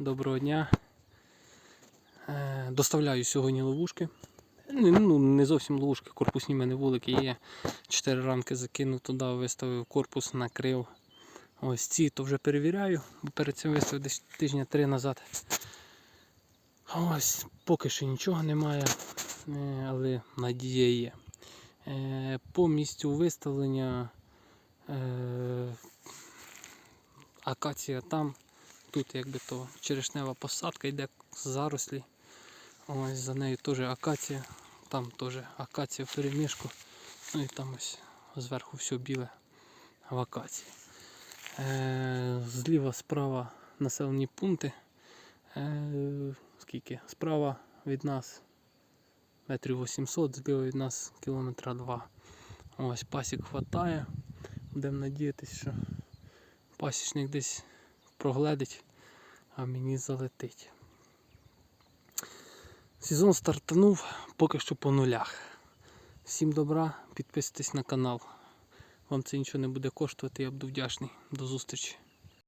Доброго дня. Е, Доставляю сьогодні ловушки. Ну, не зовсім ловушки, корпусні в мене вулики є. Чотири рамки закинув туди, виставив корпус, накрив. Ось ці то вже перевіряю, бо перед цим виставив десь тижня три назад. Ось поки що нічого немає, е, але надія є. Е, По місцю виставлення акація там, тут якби то черешнева посадка йде з зарослі. Ось за нею теж акація, там теж акація в перемішку. Ну і там ось зверху все біле в акації. Е, зліва справа населені пункти. Е, скільки? Справа від нас метрів 800, зліва від нас кілометра 2. Ось пасік хватає. Будемо надіятися, що пасічник десь прогледить, а мені залетить. Сезон стартанув поки що по нулях. Всім добра, підписуйтесь на канал. Вам це нічого не буде коштувати, я буду вдячний. До зустрічі.